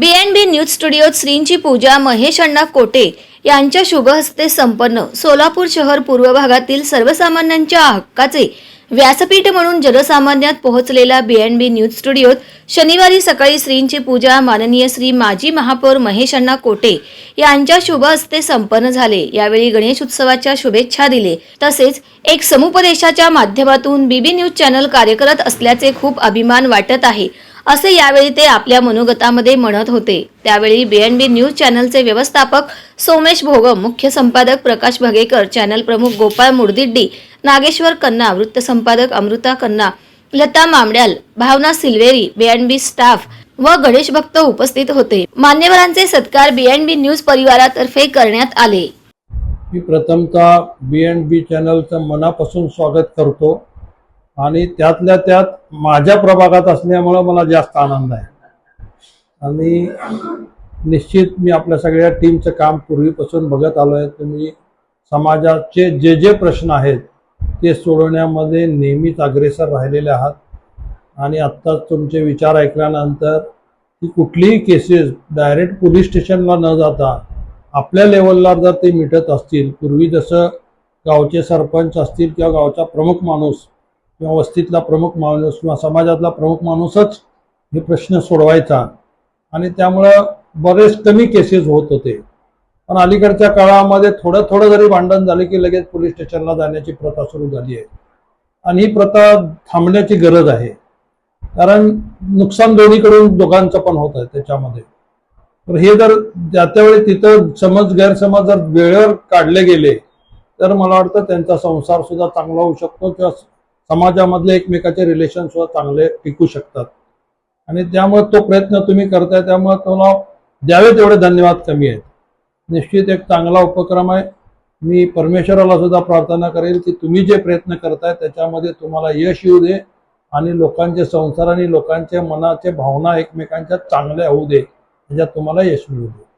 बी news स्टुडिओत श्रींची पूजा महेश अण्णा कोटे यांच्या शुभ हस्ते संपन्न. सोलापूर शहर पूर्व भागातील सर्वसामान्यांच्या हक्काचे व्यासपीठ म्हणून जनसामान्यात पोहोचलेला बी एन बी न्यूज स्टुडिओत शनिवारी सकाळी श्रींची पूजा माननीय श्री माजी महापौर महेश अण्णा कोटे यांच्या शुभ हस्ते संपन्न झाले. यावेळी गणेश उत्सवाच्या शुभेच्छा दिले. तसेच एक समुपदेशाच्या माध्यमातून बीबी न्यूज चॅनल कार्य करत असल्याचे खूप अभिमान वाटत आहे. असे यावेळी ते आपल्या मनोगतामध्ये म्हणत होते. त्यावेळी बीएनबी न्यूज चॅनलचे व्यवस्थापक सोमेश भोगम मुख्य संपादक प्रकाश भगेकर चॅनल प्रमुख गोपाळ मुडदिड्डी नागेश्वर कन्ना वृत्त संपादक अमृता कन्ना लता मामड्याल भावना सिल्वेरी बीएनबी स्टाफ व गणेश भक्त उपस्थित होते. मान्यवरांचे सत्कार बीएनबी न्यूज परिवारातर्फे करण्यात आले. मी प्रथमतः बी बी चॅनलचं मनापासून स्वागत करतो. आणि त्यातल्या त्यात माझ्या प्रभागात असल्यामुळं मला जास्त आनंद आहे. आणि निश्चित मी आपल्या सगळ्या टीमचं काम पूर्वीपासून बघत आलो आहे तुम्ही समाजाचे जे जे प्रश्न आहेत ते सोडवण्यामध्ये नेहमीच अग्रेसर राहिलेले आहात. आणि आत्ताच तुमचे विचार ऐकल्यानंतर की कुठलीही केसेस डायरेक्ट पोलीस स्टेशनला न जाता आपल्या लेवलला जर ते मिटत असतील पूर्वी जसं गावचे सरपंच असतील किंवा गावचा प्रमुख माणूस किंवा वस्तीतला प्रमुख माणूस किंवा समाजातला प्रमुख माणूसच हे प्रश्न सोडवायचा. आणि त्यामुळं बरेच कमी केसेस होत होते. पण अलीकडच्या काळामध्ये थोडं थोडं जरी भांडण झालं की लगेच पोलीस स्टेशनला जाण्याची प्रथा सुरू झाली आहे. आणि ही प्रथा थांबण्याची गरज आहे. कारण नुकसान दोन्हीकडून दोघांचं पण होत आहे त्याच्यामध्ये. तर हे जर त्या त्यावेळी तिथं समज गैरसमज जर वेळेवर काढले गेले तर मला वाटतं त्यांचा संसार सुद्धा चांगला होऊ शकतो किंवा समाजामधले एकमेकाचे रिलेशन सुद्धा चांगले टिकू शकतात. आणि त्यामुळे तो प्रयत्न तुम्ही करताय त्यामुळे तुम्हाला द्यावे तेवढे धन्यवाद कमी आहेत. निश्चित एक चांगला उपक्रम आहे. मी परमेश्वराला सुद्धा प्रार्थना करेल की तुम्ही जे प्रयत्न करताय त्याच्यामध्ये तुम्हाला यश येऊ दे आणि लोकांचे संसार आणि लोकांच्या मनाचे भावना एकमेकांच्या चांगल्या होऊ दे. त्याच्यात तुम्हाला यश मिळू दे.